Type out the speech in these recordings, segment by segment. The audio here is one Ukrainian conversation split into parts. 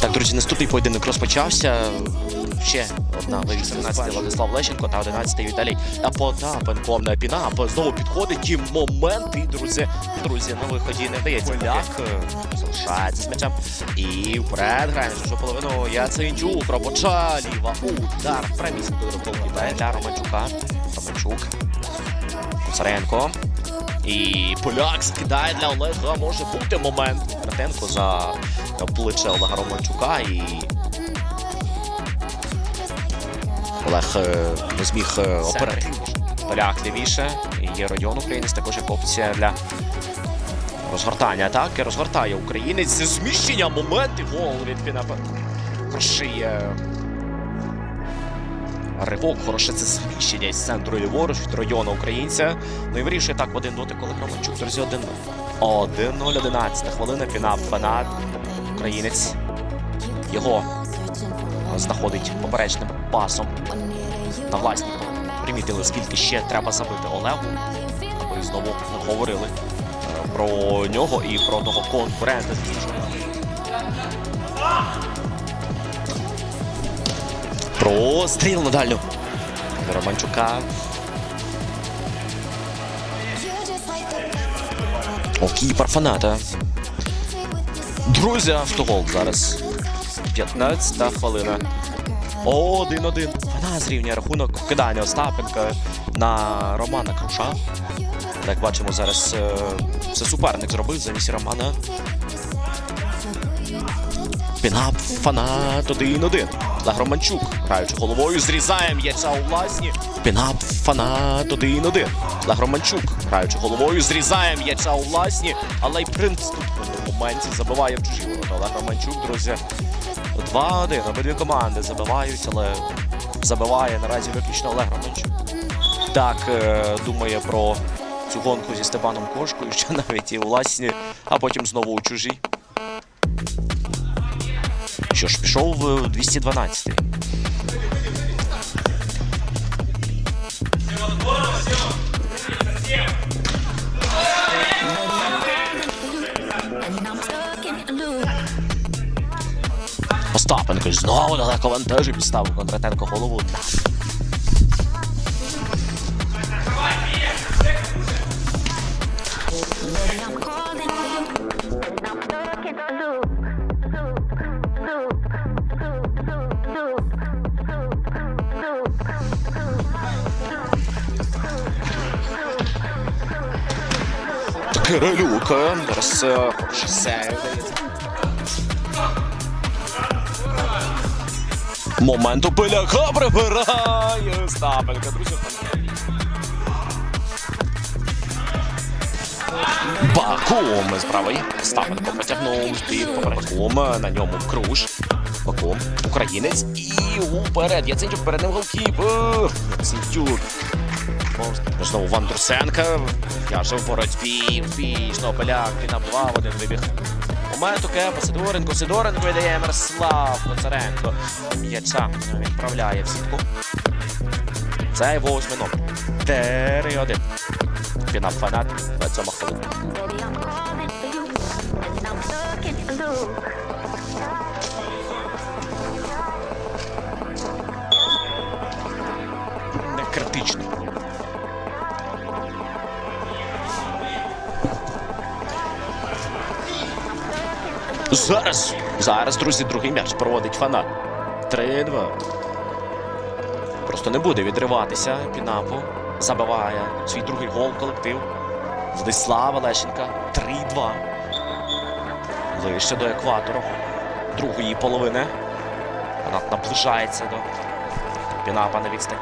Так, друзі, наступний поєдинок розпочався. Ще одна на 18 Владислав Лещенко та 11-й Віталій Потапенко. Піна знову підходить і момент. І друзі, друзі, на виході не дається, Поляк е, залишається з м'ячем. І вперед грає вже половину Яценчук. Робоча ліва удар. Преміс до руховки для Романчука. Романчук. Кусаренко. І поляк закидає для Олега. Може бути момент. Ратенко за плече Олега Романчука і. Олег е, не зміг е, оперативніше. Поляк лівіше. І є Родіон Українець, також як опція для розгортання атаки. Розгортає українець. Зміщення, момент і гол від Пінапа. Хороший е, ривок, хороше це зміщення із центру ліворуч від Родіона Українця. Ну і вирішує так в один дотик, коли Романчук, друзі, 1 1-0, 11 хвилина, Пінап, фанат, українець. Його знаходить поперечним пасом на половині. Примітили, скільки ще треба забити Олегу. Ми знову говорили е, про нього і про того конкурента. Простріл на дальню. Романчука. О, кіпер фаната. Друзі, автогол зараз. 15 хвилина. Один-один. Вона зрівнює рахунок кидання Остапенка на Романа Круша. Як бачимо, зараз е, це суперник зробив замість Романа. Пінап, фанат 1-1. Олег Романчук, граючи головою, зрізає м'яча у власні. Пінап, фанат 1-1. Олег Романчук, граючи головою, зрізає м'яча у власні, але й при наступному моменті забиває в чужі ворота. Олег Романчук, друзі. 2-1. Обидві команди забивають, але забиває наразі виключно Олег Романчук. Так е, думає про цю гонку зі Степаном Кошкою, що навіть і власні, а потім знову у чужій. Що ж, пішов е, 212. And I'm stuck in a loop. Остапенко знову далеко вантажі підставив Кондратенко голову. Кирилюк. Зараз е. Момент у прибирає Остапенко, друзі. Бакум з правої. Остапенко потягнув збіг Бакум. На ньому круж. Бакум. Українець. І уперед. Яценчук перед ним голкіпер. Яценчук. Знову Вандерсенка. Яше в боротьбі. Успішно. Поляк. Пінап 2 в один вибіг. Момент у Кепа. Сидоренко. Сидоренко видає Мирослав Коцаренко. М'яча відправляє в сітку. Це восьмий номер. 3-1. Пінап фанат. 27 хвилина. Baby, I'm Зараз. Зараз, друзі, другий м'яч проводить фанат. 3-2. Просто не буде відриватися Пінапу. Забиває свій другий гол колектив. Владислава Лещенка. 3-2. Ближче до екватору. Другої половини. Фанат наближається до Пінапа на відстань.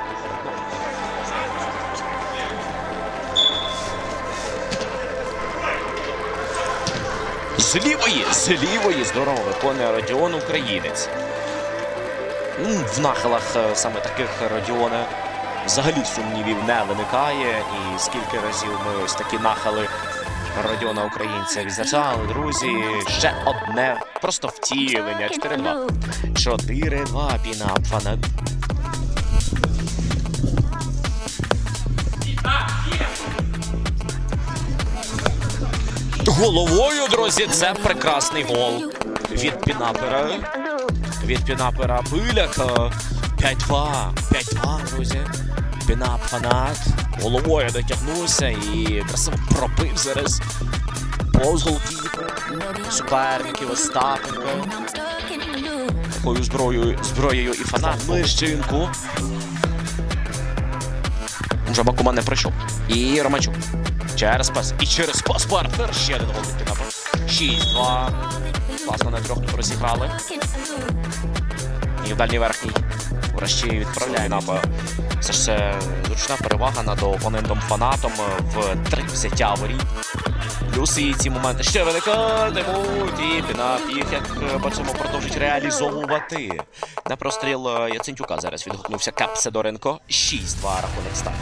З лівої, з лівої здорово виконує Родіон Українець. В нахилах е, саме таких Родіона взагалі сумнівів не виникає. І скільки разів ми ось такі нахили Родіона Українця відзначали, друзі. Ще одне просто втілення. 4-2. 4-2 пінап фанат. Головою, друзі, це прекрасний гол від Пінапера. Від пінапера Биляка. 5-2. 5-2, друзі. Пінап фанат. Головою дотягнувся і красиво пробив зараз. Повз голкіпер. Суперників Остапенко. Такою зброєю, зброєю і фанат Лищенко. Вже Бакума не пройшов. І Романчук. Через пас. І через пас. Ще один гол від Пінапа. 6-2. Класно на трьох розіграли. І в дальній верхній. Вращі відправляє Пінапа. Це ж це зручна перевага над опонентом фанатом в три взяття воріт. Плюси і ці моменти ще виникатимуть. І Пінап їх, як бачимо, продовжить реалізовувати. На простріл Яцентюка зараз відгукнувся Кап Сидоренко. 6-2 рахунок став.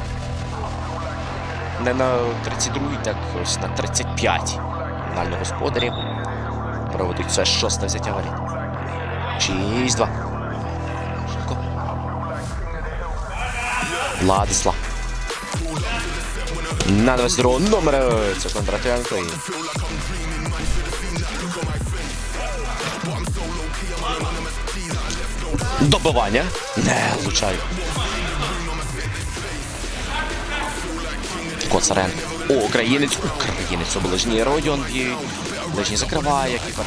Не на 32-й, так ось на 35. Фінальні господарі проведуть це шосте взяття воріт. 6-2. Шибко. Владислав. На 22 номер це Кондратенко. І... Добивання. Не влучаю. Коцаренко. О, українець. Українець у ближній Родіон. І ближній закриває кіпер.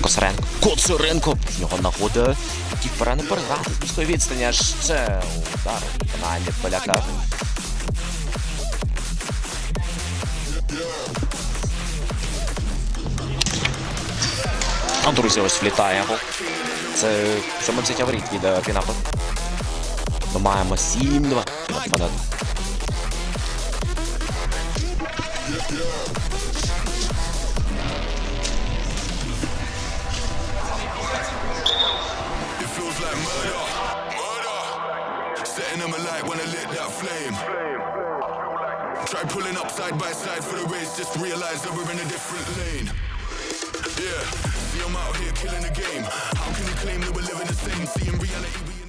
Коцаренко. Коцаренко. В нього нагода. Кіпера не переграти близької відстані. Аж це удар. Виконання поляка. А, друзі, ось влітає гол. Це саме взяття воріт від е, Пінапа. Ми маємо 7-2. It feels like murder, murder. Setting them alight when I lit that flame. Try pulling up side by side for the race, just realize that we're in a different lane. Yeah, see, I'm out here killing the game. How can you claim that we're living the same? Seeing reality,